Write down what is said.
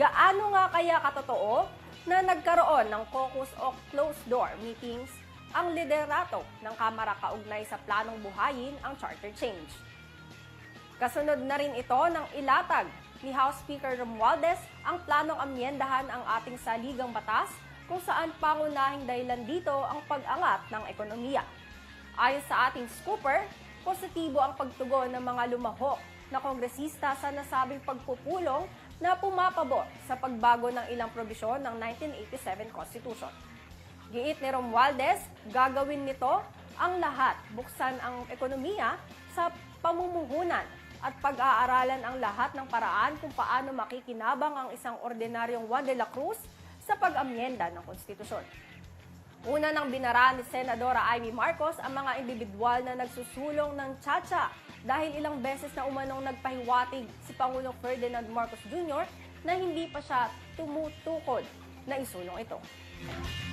Gaano nga kaya katotoo na nagkaroon ng caucus o closed-door meetings ang liderato ng Kamara kaugnay sa planong buhayin ang charter change? Kasunod na rin ito ng ilatag ni House Speaker Romualdez ang planong amyendahan ang ating saligang batas kung saan pangunahing dahilan dito ang pag-angat ng ekonomiya. Ayon sa ating scooper, positibo ang pagtugon ng mga lumahok na kongresista sa nasabing pagpupulong na pumapabor sa pagbago ng ilang probisyon ng 1987 Constitution. Giit ni Romualdez, gagawin nito ang lahat, buksan ang ekonomiya sa pamumuhunan at pag-aaralan ang lahat ng paraan kung paano makikinabang ang isang ordinaryong Juan de la Cruz sa pag-amyenda ng konstitusyon. Una nang binara ni Senadora Amy Marcos ang mga individual na nagsusulong ng tsatsya dahil ilang beses na umanong nagpahiwatig si Pangulong Ferdinand Marcos Jr. na hindi pa siya tumutukod na isulong ito.